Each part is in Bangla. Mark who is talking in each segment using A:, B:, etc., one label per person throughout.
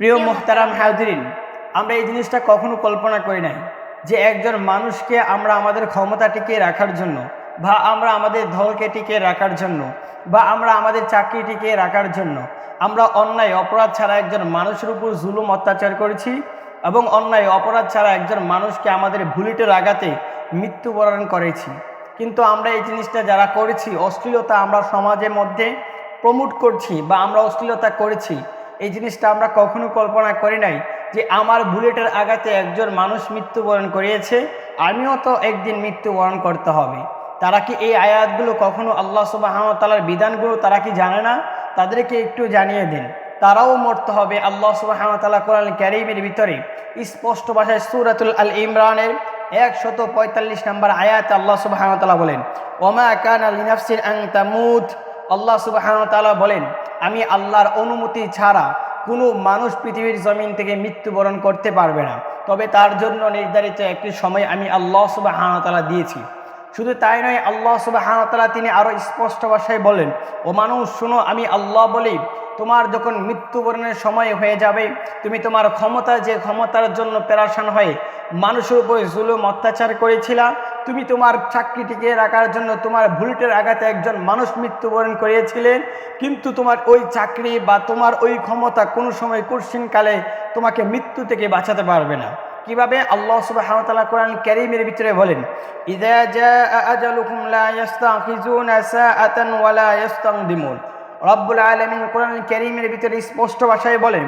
A: প্রিয় মোহতারাম হাজরিন, আমরা এই জিনিসটা কখনো কল্পনা করি নাই যে একজন মানুষকে আমরা আমাদের ক্ষমতা টিকিয়ে রাখার জন্য বা আমরা আমাদের ধলকে টিকিয়ে রাখার জন্য বা আমরা আমাদের চাকরি টিকিয়ে রাখার জন্য আমরা অন্যায়, অপরাধ ছাড়া একজন মানুষের উপর জুলুম অত্যাচার করেছি এবং অন্যায়, অপরাধ ছাড়া একজন মানুষকে আমাদের বুলেটের আঘাতে মৃত্যুবরণ করেছি। কিন্তু আমরা এই জিনিসটা যারা করেছি, অশ্লীলতা আমরা সমাজের মধ্যে প্রমোট করছি বা আমরা অশ্লীলতা করেছি এই জিনিসটা আমরা কখনো কল্পনা করি নাই যে আমার বুলেটের আঘাতে একজন মানুষ মৃত্যুবরণ করিয়েছে, আমিও তো একদিন মৃত্যুবরণ করতে হবে। তারা কি এই আয়াতগুলো কখনো আল্লাহ সুবাহতালার বিধানগুলো তারা কি জানে না? তাদেরকে একটু জানিয়ে দিন। তারাও মরতে হবে আল্লাহ সুবাহতাল্লাহ কোরআন ক্যারিমের ভিতরে। স্পষ্ট ভাষায় সুরাতুল আল ইমরানের একশত পঁয়তাল্লিশ নম্বর আয়াত আল্লাহ সুবাহতাল্লাহ বলেন ওমা কান আল নাফসিন আং তামুদ আল্লাহ সুবাহতাল্লাহ বলেন আমি আল্লাহর অনুমতি ছাড়া কোনো মানুষ পৃথিবীর জমিন থেকে মৃত্যুবরণ করতে পারবে না। তবে তার জন্য নির্ধারিত একটি সময় আমি আল্লাহ সুবাহতাল্লাহ দিয়েছি। শুধু তাই নয়, আল্লাহ সুবাহতাল্লাহ তিনি আরও স্পষ্ট ভাষায় বলেন, ও মানুষ, শুনো, আমি আল্লাহ বলি, তোমার যখন মৃত্যুবরণের সময় হয়ে যাবে, তুমি তোমার ক্ষমতা যে ক্ষমতার জন্য পেরাশান হয়ে মানুষের উপরে জুলুম, অত্যাচার করেছিলা তুমি তোমার চাকরি টিকিয়ে রাখার জন্য তোমার বুলেটের আঘাতে একজন মানুষ মৃত্যুবরণ করিয়েছিলেন, কিন্তু তোমার ওই চাকরি বা তোমার ওই ক্ষমতা কোনো সময় কুর্সিনকালে তোমাকে মৃত্যু থেকে বাঁচাতে পারবে না। কীভাবে? আল্লাহ সুবহানাহু কোরআন কারীমের ভিতরে বলেন ওয়া রব্বুল আলমিন কোরআন ক্যারিমের ভিতরে স্পষ্ট ভাষায় বলেন,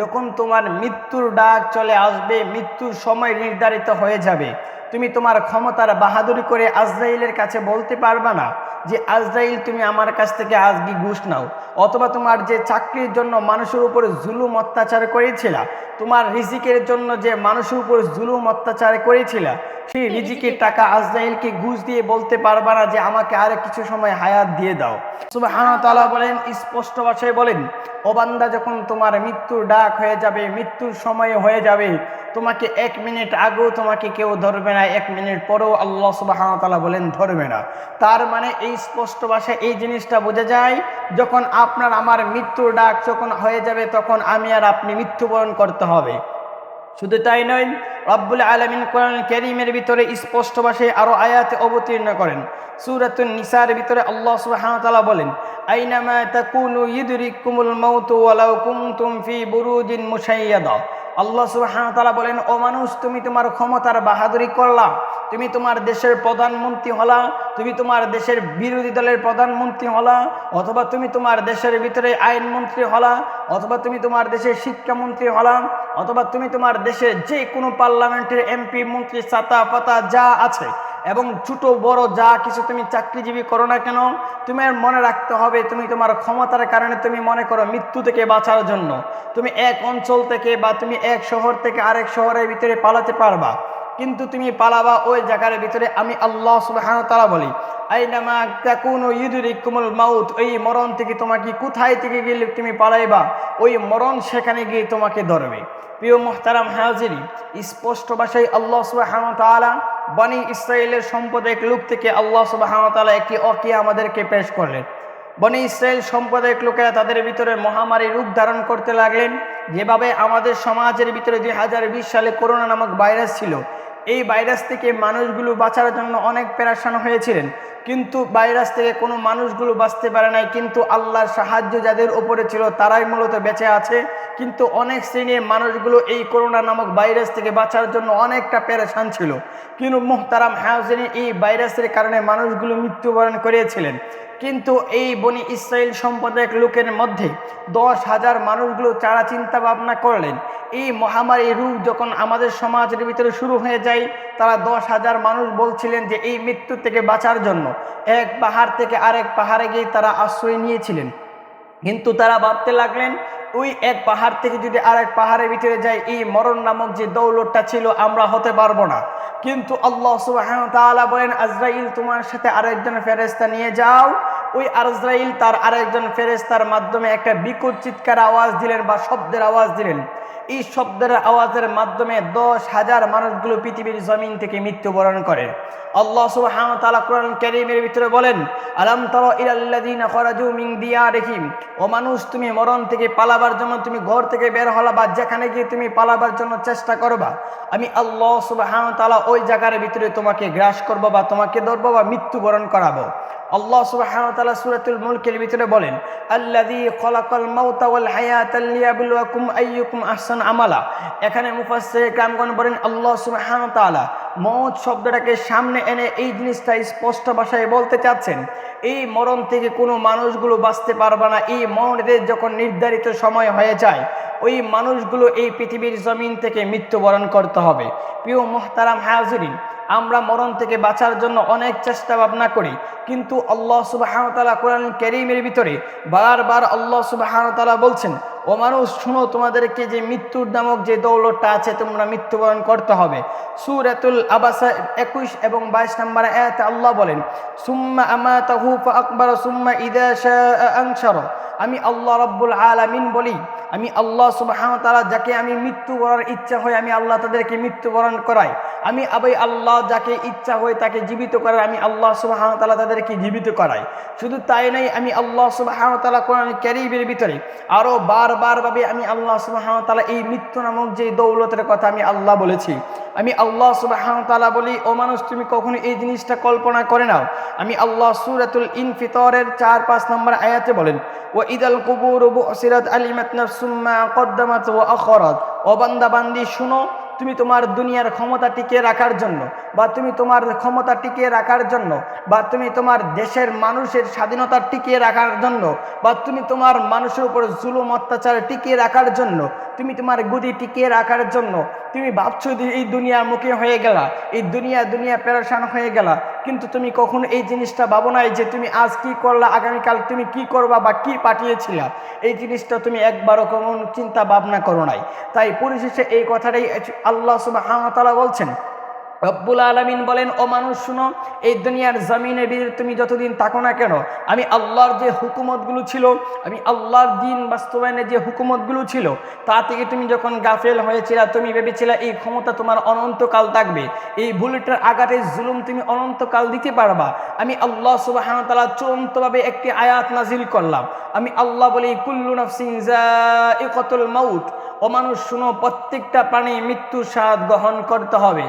A: যখন তোমার মৃত্যুর ডাক চলে আসবে, মৃত্যুর সময় নির্ধারিত হয়ে যাবে। তুমি তোমার ক্ষমতার বাহাদুরি করে আজরাইলের কাছে বলতে পারবা না। যে আজরাইল তুমি আমার কাছ থেকে আজকে ঘুষ নাও। অথবা তোমার যে চাকরির জন্য মানুষের উপরে জুলুম অত্যাচার করেছিল তোমার রিজিকের জন্য যে মানুষের উপর জুলুম অত্যাচার করেছিল সেই রিজিকের টাকা আজরাইলকে ঘুষ দিয়ে বলতে পারবা না যে আমাকে আর কিছু সময় হায়াত দিয়ে দাও। সুবহানাহু বলেন স্পষ্ট ভাষায় বলেন ও বান্দা যখন তোমার মৃত্যুর ডাক হয়ে যাবে মৃত্যুর সময় হয়ে যাবে তোমাকে এক মিনিট আগেও তোমাকে কেউ ধরবে না এক মিনিট পরেও আল্লাহ সুবাহানতালা বলেন ধরবে না। তার মানে এই স্পষ্ট ভাষায় এই জিনিসটা বোঝা যায়, যখন আপনার আমার মৃত্যুর ডাক যখন হয়ে যাবে তখন আমি আর আপনি মৃত্যুবরণ করতে হবে। শুধু তাই নয়, রব্বুল আলমিন কোরআন ক্যারিমের ভিতরে স্পষ্ট ভাষায় আরও আয়াতে অবতীর্ণ করেন। সুরাতুন নিসার ভিতরে আল্লাহ সুবহানাহু বলেন, আইনামা তাকুনু ইদরিকুমুল মাউতু ওয়ালাউ কুনতুম ফি বুরুজিন মুশাইয়াদা। আল্লাহ সুবহানাহু বলেন, ও মানুষ, তুমি তোমার ক্ষমতার বাহাদুরি করলা, তুমি তোমার দেশের প্রধানমন্ত্রী হলা, তুমি তোমার দেশের বিরোধী দলের প্রধানমন্ত্রী হলা, অথবা তুমি তোমার দেশের ভিতরে আইনমন্ত্রী হলা, অথবা তুমি তোমার দেশের শিক্ষামন্ত্রী হলা, অথবা তুমি তোমার দেশের যে কোনো পার্লামেন্টের এমপি, মন্ত্রী, ছাতা, পাতা, যা আছে এবং ছোটো, বড় যা কিছু তুমি চাকরিজীবী করো না কেন তুমি মনে রাখতে হবে তুমি তোমার ক্ষমতার কারণে তুমি মনে করো মৃত্যু থেকে বাঁচার জন্য। তুমি এক অঞ্চল থেকে বা তুমি এক শহর থেকে আরেক শহরের ভিতরে পালাতে পারবা। কিন্তু তুমি পালাবা ওই জায়গার ভিতরে আমি আল্লাহ সুবাহ তারা বলি, আইনামা তাকুনু ইউদুরিকুমুল মাউত, ওই মরণ থেকে তোমাকে কোথায় থেকে গেলে তুমি পালাইবা, ওই মরণ সেখানে গিয়ে তোমাকে ধরবে। প্রিয় মোহতারাম হাজিরি, স্পষ্ট ভাষায় আল্লাহ সুবাহ তালা বানি ইসরায়েলের সম্প্রদায়িক লোক থেকে আল্লাহ সুবাহতালা একটি অকি আমাদেরকে পেশ করলেন। বনি ইসরায়েল সম্প্রদায়িক লোকেরা তাদের ভিতরে মহামারী রূপ ধারণ করতে লাগলেন। যেভাবে আমাদের সমাজের ভিতরে দুই হাজার বিশ সালে করোনা নামক ভাইরাস ছিল এই ভাইরাস থেকে মানুষগুলো বাঁচার জন্য অনেক প্যারাসান হয়েছিলেন। কিন্তু ভাইরাস থেকে কোনো মানুষগুলো বাঁচতে পারে নাই, কিন্তু আল্লাহর সাহায্য যাদের উপরে ছিল তারাই মূলত বেঁচে আছে। কিন্তু অনেক শ্রেণির মানুষগুলো এই করোনা নামক ভাইরাস থেকে বাঁচার জন্য অনেকটা প্যারাসান ছিল। কিন্তু মুহতারাম হাউজেনি এই ভাইরাসের কারণে মানুষগুলো মৃত্যুবরণ করিয়েছিলেন কিন্তু এই বনি ইসরায়েল সম্প্রদায়ক লোকের মধ্যে দশ হাজার মানুষগুলো চারা চিন্তা ভাবনা করলেন। এই মহামারী রূপ যখন আমাদের সমাজের ভিতরে শুরু হয়ে যায়, তারা দশ হাজার মানুষ বলছিলেন যে এই মৃত্যু থেকে বাঁচার জন্য। এক পাহাড় থেকে আরেক পাহাড়ে গিয়ে তারা আশ্রয় নিয়েছিলেন। কিন্তু তারা ভাবতে লাগলেন, ওই এক পাহাড় থেকে যদি আরেক পাহাড়ের ভিতরে যাই এই মরণ নামক যে দৌলতটা ছিল, আমরা হতে পারব না। কিন্তু আল্লাহ সুবাহ বলেন, আজরাইল, তোমার সাথে আরেকজন ফেরেস্তা নিয়ে যাও। ওই আজরাইল তার আরেকজন ফেরেস্তার মাধ্যমে একটা বিকট চিৎকার আওয়াজ দিলেন বা শব্দের আওয়াজ দিলেন। এই শব্দের আওয়াজের মাধ্যমে দশ হাজার মানুষগুলো পৃথিবীর জমিন থেকে মৃত্যুবরণ করে। আল্লাহ সুবহানাহু কোরআন কারীমের ভিতরে বলেন, আলাম খারাজু মিন দিয়ারিহিম? ও মানুষ, তুমি মরণ থেকে পালাবার জন্য তুমি ঘর থেকে বের হলা বা যেখানে গিয়ে তুমি পালাবার জন্য চেষ্টা করবা। আমি আল্লাহ তাআলা ওই জায়গার ভিতরে তোমাকে গ্রাস করব বা তোমাকে ধরবো বা মৃত্যুবরণ করাবো। আল্লাহ সুবহানাহু তাআলা সূরাতুল মুলকের ভিতরে বলেন, আল্লাযী খলাকাল মাউতা ওয়াল হায়াতা লিয়াবলুয়াকুম আইয়ুকুম আহসান আমালা। এখানে মুফাসসির কামগণ বলেন, আল্লাহ সুবহানাহু ওয়া তাআলা মৌত শব্দটাকে সামনে এনে এই জিনিসটা স্পষ্ট ভাষায় বলতে চাচ্ছেন। এই মরণ থেকে কোনো মানুষগুলো বাঁচতে পারবে না। এই মরণের যখন নির্ধারিত সময় হয়ে যায়, ওই মানুষগুলো এই পৃথিবীর জমিন থেকে মৃত্যুবরণ করতে হবে। প্রিয় মোহতারাম হাজরিন আমরা মরণ থেকে বাঁচার জন্য অনেক চেষ্টা ভাবনা করি। কিন্তু আল্লাহ সুবাহতালা কোরআন ক্যারিমের ভিতরে বারবার আল্লাহ সুবাহতালা বলছেন, ও মানুষ, শুনো তোমাদেরকে যে মৃত্যুর নামক যে দৌলতটা আছে তোমরা মৃত্যুবরণ করতে হবে। সুরাতুল আবাসা একুশ এবং বাইশ নম্বর এত আল্লাহ বলেন, সুম্মা আমা তাহু আকবর সুম্মা ইদা আংসার আমি আল্লাহ রব্বুল আলামিন বলি, আমি আল্লাহ সুবাহ তালা যাকে আমি মৃত্যু করার ইচ্ছা হয়, আমি আল্লাহ তাদেরকে মৃত্যুবরণ করাই। আমি আবাই আল্লাহ যাকে ইচ্ছা হয় তাকে জীবিত করার, আমি আল্লাহ সুবাহ তালা তাদেরকে জীবিত করাই। শুধু তাই নাই আমি আল্লাহ সুবাহ তালা কোরআন ক্যারিবের ভিতরে আরও বারবার ভাবে আমি আল্লাহ সুবাহ তালা এই মৃত্যু নামক যে দৌলতের কথা আমি আল্লাহ বলেছি আমি আল্লাহ সুবাহ তালা বলি, ও মানুষ, তুমি কখনো এই জিনিসটা কল্পনা করে নাও। আমি আল্লাহ সুরাতুল ইনফিতরের চার পাঁচ নম্বর আয়াতে বলেন ও ইদাল কুবুর সিরাত আলিমাত সুম্মা ও আখরাত। ও বান্দাবান্দি শুনো তুমি তোমার দুনিয়ার ক্ষমতা টিকিয়ে রাখার জন্য, বা তুমি তোমার ক্ষমতা টিকিয়ে রাখার জন্য, বা তুমি তোমার দেশের মানুষের স্বাধীনতা টিকিয়ে রাখার জন্য, বা তুমি তোমার মানুষের উপর জুলুম, অত্যাচার টিকিয়ে রাখার জন্য, তুমি তোমার গদি টিকিয়ে রাখার জন্য, তুমি ভাবছ যে এই দুনিয়ার মুখে হয়ে গেলা, এই দুনিয়া দুনিয়া পেরেশান হয়ে গেলা, কিন্তু তুমি কখনো এই জিনিসটা ভাবো নাই যে তুমি আজ কি করলা, আগামীকাল তুমি কি করবা বা কি পাঠিয়েছিলা। এই জিনিসটা তুমি একবারও কোনো চিন্তা ভাবনা করো নাই। তাই পরিশেষে এই কথাটাই আল্লাহ সুবাহ বলছেন, রব্বুল আলমিন বলেন, ও মানুষ, শুনো, এই দুনিয়ার জমিনের ভিতরে তুমি যতদিন থাকো না কেন, আমি আল্লাহর যে হুকুমতগুলো ছিল, আমি আল্লাহর দিন বাস্তবায়নের যে হুকুমতগুলো ছিল, তা থেকে তুমি যখন গাফেল হয়েছিলা, তুমি ভেবেছিলা এই ক্ষমতা তোমার অনন্তকাল থাকবে। এই বুলেটের আঘাতে জুলুম তুমি অনন্তকাল দিতে পারবা। আমি আল্লাহ সুবাহতালা চূড়ান্তভাবে একটি আয়াত নাজিল করলাম। আমি আল্লাহ বলি, কুল্লু নফসিং কতল মাউট ও মানুষ শুনো, প্রত্যেকটা প্রাণী মৃত্যুর স্বাদ গ্রহণ করতে হবে।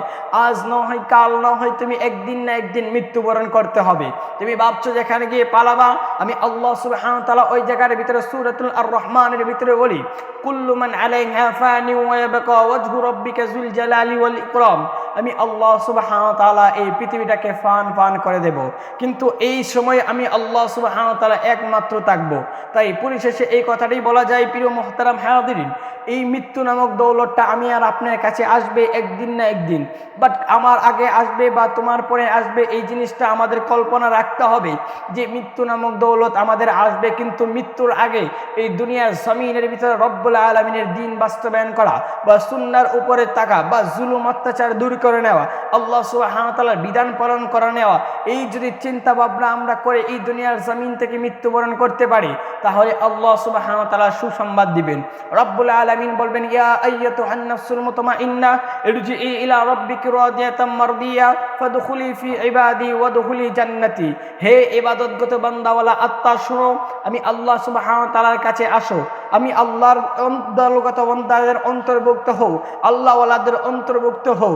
A: আজ ন হয় কাল ন হয় তুমি একদিন না একদিন মৃত্যুবরণ করতে হবে। তুমি ভাবছ যেখানে গিয়ে পালাবা? আমি আল্লাহ সুবাহ তালা ওই জায়গার ভিতরে, সুরতুল আর রহমানের ভিতরে বলি কুল্লুমান আলাইহা ফানি ওয়া ইয়াবকা ওয়াজহু রাব্বিকা যুল জালালি ওয়াল আমি আল্লাহ সুবাহ তালা এই পৃথিবীটাকে ফান ফান করে দেব। কিন্তু এই সময় আমি আল্লাহ সুবাহ তালা একমাত্র থাকব। তাই পরিশেষে এই কথাটাই বলা যায়, প্রিয় মোহতারাম হায়াদিন এই মৃত্যু নামক দৌলতটা আমি আর আপনার কাছে আসবে একদিন না একদিন। বাট আমার আগে আসবে বা তোমার পরে আসবে এই জিনিসটা আমাদের কল্পনা রাখতে হবে যে মৃত্যু নামক দৌলত আমাদের আসবে কিন্তু মৃত্যুর আগে এই দুনিয়ার জমিনের ভিতরে রব্বুল আলমিনের দিন বাস্তবায়ন করা বা সুন্নার উপরে তাকা বা জুলুম, অত্যাচার দূর করে নেওয়া, আল্লাহ সুবাহতালার বিধান পালন করে নেওয়া, এই যদি চিন্তা ভাবনা আমরা করে এই দুনিয়ার জমিন থেকে মৃত্যুবরণ করতে পারি, তাহলে আল্লাহ সুবাহতালা সুসংবাদ দিবেন। রব্বুল আলমিন বলবেন, ইয়া মুতমাইন্না ইরজিই ইলা রাব্বিকি রাদিয়াতাম মারদিয়া, ফাদখুলি ফি ইবাদি ওয়াদখুলি জান্নাতি। হে ইবাদতগত বান্দাওয়ালা, আত্মা, শুনো, আমি আল্লাহ সুবহানাহু তাআলার কাছে আসো। আমি আল্লাহর অন্তর্গত বান্দাদের অন্তর্ভুক্ত হও, আল্লাহওয়ালাদের অন্তর্ভুক্ত হও।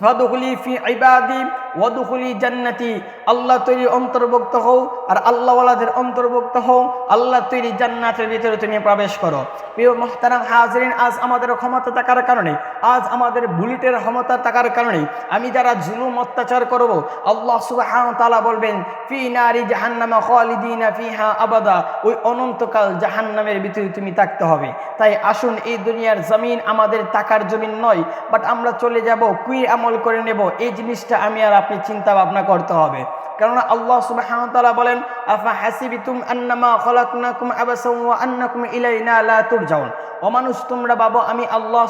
A: ফাদুখলি ফি ইবাদি, ওয়াদুখলি জান্নাতি। আল্লাহ তৈরি অন্তর্ভুক্ত হও আর আল্লাহওয়ালাদের অন্তর্ভুক্ত হও। আল্লাহ তৈরি জান্নাতের ভিতরে তুমি প্রবেশ করো। প্রিয় মোহতারাম হাজরিন, আজ আমাদের ক্ষমতা থাকার কারণে, আজ আমাদের বুলেটের ক্ষমতা থাকার কারণে আমি যারা জুলুম অত্যাচার করব, আল্লাহ সুবাহ তালা বলবেন, ফি নারী জাহান্নামা খালিদিনা ফিহা আবাদা। ওই অনন্তকাল জাহান্নামের ভিতরে তুমি থাকতে হবে। তাই আসুন এই দুনিয়ার জমিন আমাদের টাকার জমিন নয়, বাট আমরা চলে যাব কুই আমল করে নেব, এই জিনিসটা আমি আর আপনি চিন্তা ভাবনা করতে হবে। কেননা আল্লাহ ওয়া বলেন, আফা হাসিবিতুম আন্নামা খলাকনাকুম আবাসাও ওয়া আন্নাকুম ইলাইনা লা তুরজাউন। ও মানুষ তোমরা বাবা আমি আল্লাহ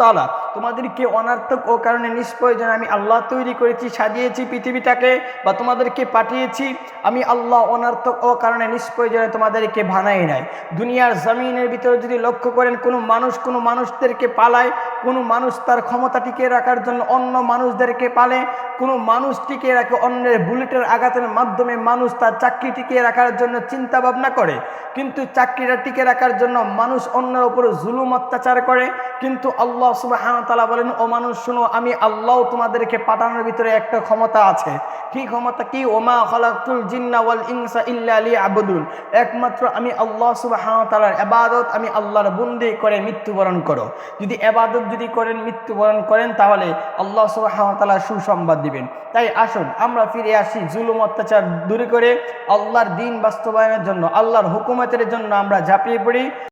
A: তাআলা, তোমাদেরকে অনার্থক ও কারণে নিষ্প্রয়োজন আমি আল্লাহ তৈরি করেছি, সাজিয়েছি পৃথিবীটাকে বা তোমাদেরকে পাঠিয়েছি। আমি আল্লাহ অনার্থক ও কারণে নিষ্প্রয়োজনে তোমাদেরকে বানাই নাই। দুনিয়ার জমিনের ভিতরে যদি লক্ষ্য করেন, কোনো মানুষ কোনো মানুষদেরকে পালায়, কোনো মানুষ তার ক্ষমতা টিকিয়ে রাখার জন্য অন্য মানুষদেরকে পালে, কোনো মানুষ টিকিয়ে রাখে অন্যের বুলেটের আঘাতের মাধ্যমে, মানুষ তার চাকরি টিকিয়ে রাখার জন্য চিন্তা ভাবনা করে। কিন্তু চাকরিটা টিকে রাখার জন্য মানুষ অন্যের উপর জুলুম অত্যাচার করে। কিন্তু আল্লাহ সুবাহ তালা বলেন, ও মানুষ, শুনো, আমি আল্লাহ তোমাদেরকে পাঠানোর ভিতরে একটা ক্ষমতা আছে। কি ক্ষমতা? কি? ওমা খলাকুল জিন্না ওয়াল ইনসা ইল্লা আলী আবুদুল একমাত্র আমি আল্লাহ সুবাহ তালার এবাদত আমি আল্লাহর বন্দি করে মৃত্যুবরণ করো। যদি এবাদত যদি করেন, মৃত্যুবরণ করেন, তাহলে আল্লাহ সুবাহ তালা সুসংবাদ দিবেন। তাই আসুন, আমরা ফিরে আসি জুলুম, অত্যাচার দূরে করে। আল্লাহর দিন বাস্তবায়নের জন্য, আল্লাহর হুকুমতের জন্য আমরা ঝাঁপিয়ে পড়ি।